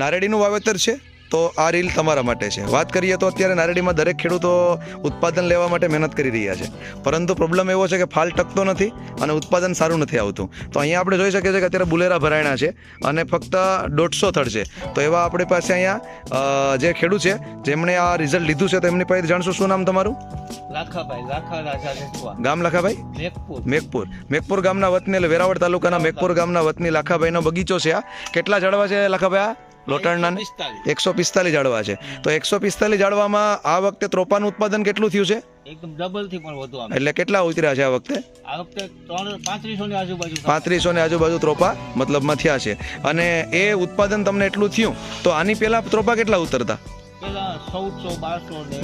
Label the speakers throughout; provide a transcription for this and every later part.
Speaker 1: નારેડીનું વાવેતર છે? તો આ રીલ તમારા માટે છે. વાત કરીએ તો અત્યારે નારેડીમાં દરેક ખેડૂતો ઉત્પાદન લેવા માટે મહેનત કરી રહ્યા છે. પરંતુ પ્રોબ્લેમ એવો છે કે ફાલ ટકતો નથી અને ઉત્પાદન સારું નથી આવતું. તો અહીંયા આપણે જોઈ શકીએ છીએ કે અત્યારે બુલેરા ભરાયણા છે અને ફક્ત દોઢસો થડ છે. તો એવા આપણી પાસે અહીંયા જે ખેડૂત છે જેમણે આ રિઝલ્ટ લીધું છે તો એમની પાસે જાણશું શું નામ તમારું? ગામ લખાભાઈ?
Speaker 2: મેઘપુર.
Speaker 1: મેઘપુર. મેઘપુર ગામના વતની એટલે વેરાવળ તાલુકાના મેઘપુર ગામના વતની લાખાભાઈનો બગીચો છે આ. કેટલા ઝાડવા છે લાખાભાઈ આ? લોટણના એકસો પિસ્તાલીસ. ઝાડવા છે. તો એકસો પિસ્તાલીસ ઝાડવામાં આ વખતે ત્રોપાનું ઉત્પાદન કેટલું થયું છે?
Speaker 2: એકદમ ડબલથી પણ વધુ
Speaker 1: એટલે કેટલા ઉતર્યા છે આ વખતે?
Speaker 2: આ વખતે પાંત્રીસો ની આજુબાજુ
Speaker 1: પાંત્રીસો ને આજુબાજુ ત્રોપા મતલબમાં થયા છે. અને એ ઉત્પાદન તમને એટલું થયું? તો આની પહેલા ત્રોપા કેટલા ઉતરતા?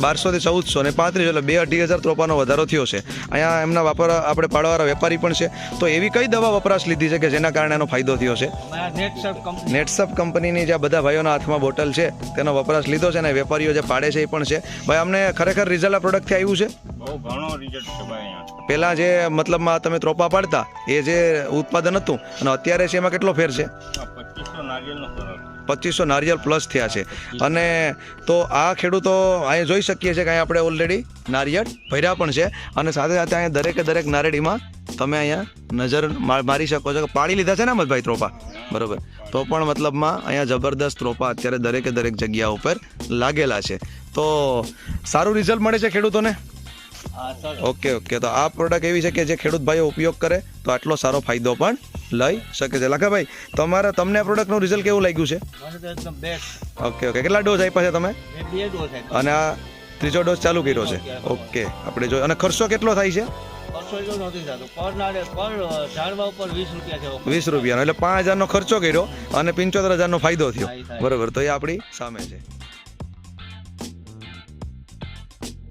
Speaker 2: બારસો
Speaker 1: થી ચૌદસો ને પાંત્રીસ એટલે બે અઢી હજાર ત્રોપાનો વધારો થયો છે. અહીંયા એમના વાપર આપણે પાડવાવાળા વેપારી પણ છે. તો એવી કઈ દવા વપરાશ લીધી છે કે જેના કારણે એનો ફાયદો થયો છે? નેટસપ કંપનીની જે બધા ભાઈઓના હાથમાં બોટલ છે તેનો વપરાશ લીધો છે અને વેપારીઓ જે પાડે છે એ પણ છે. ભાઈ અમને ખરેખર રિઝલ્ટ આ પ્રોડક્ટથી આવ્યું છે?
Speaker 3: બહુ ઘણો રિઝલ્ટ છે ભાઈ અહીંયા.
Speaker 1: પહેલાં જે મતલબમાં તમે ત્રોપા પાડતા એ જે ઉત્પાદન હતું અને અત્યારે છે એમાં કેટલો ફેર છે?
Speaker 3: પચીસો ફરક
Speaker 1: પચીસો નારિયેળ પ્લસ થયા છે. અને તો આ ખેડૂતો અહીંયા જોઈ શકીએ છીએ કે અહીંયા આપણે ઓલરેડી નારિયેળ ભર્યા પણ છે. અને સાથે સાથે અહીંયા દરેકે દરેક નારેડીમાં તમે અહીંયા નજર મારી શકો છો કે પાડી લીધા છે ને અમદભાઈ ત્રોપા? બરાબર. તો પણ મતલબમાં અહીંયા જબરદસ્ત ત્રોપા અત્યારે દરેકે દરેક જગ્યા ઉપર લાગેલા છે. તો સારું રિઝલ્ટ મળે છે ખેડૂતોને? ઓકે ઓકે તો આ પ્રોડક્ટ એવી છે કે જે ખેડૂત ભાઈઓ ઉપયોગ કરે તો આટલો સારો ફાયદો પણ લઈ શકે છે. લખાભાઈ તમારા તમને આ પ્રોડક્ટનું રિઝલ્ટ કેવું લાગ્યું છે? ઓકે ઓકે કેટલા ડોઝ આપ્યા છે તમે. અને આ ત્રીજો ડોઝ ચાલુ કર્યો છે. ઓકે આપણે જો અને ખર્ચો કેટલો થાય છે?
Speaker 2: વીસ
Speaker 1: રૂપિયાનો. એટલે પાંચ હજારનો ખર્ચો કર્યો અને પંચોતેર હજારનો ફાયદો
Speaker 2: થાય.
Speaker 1: બરોબર. તો એ આપણી સામે છે.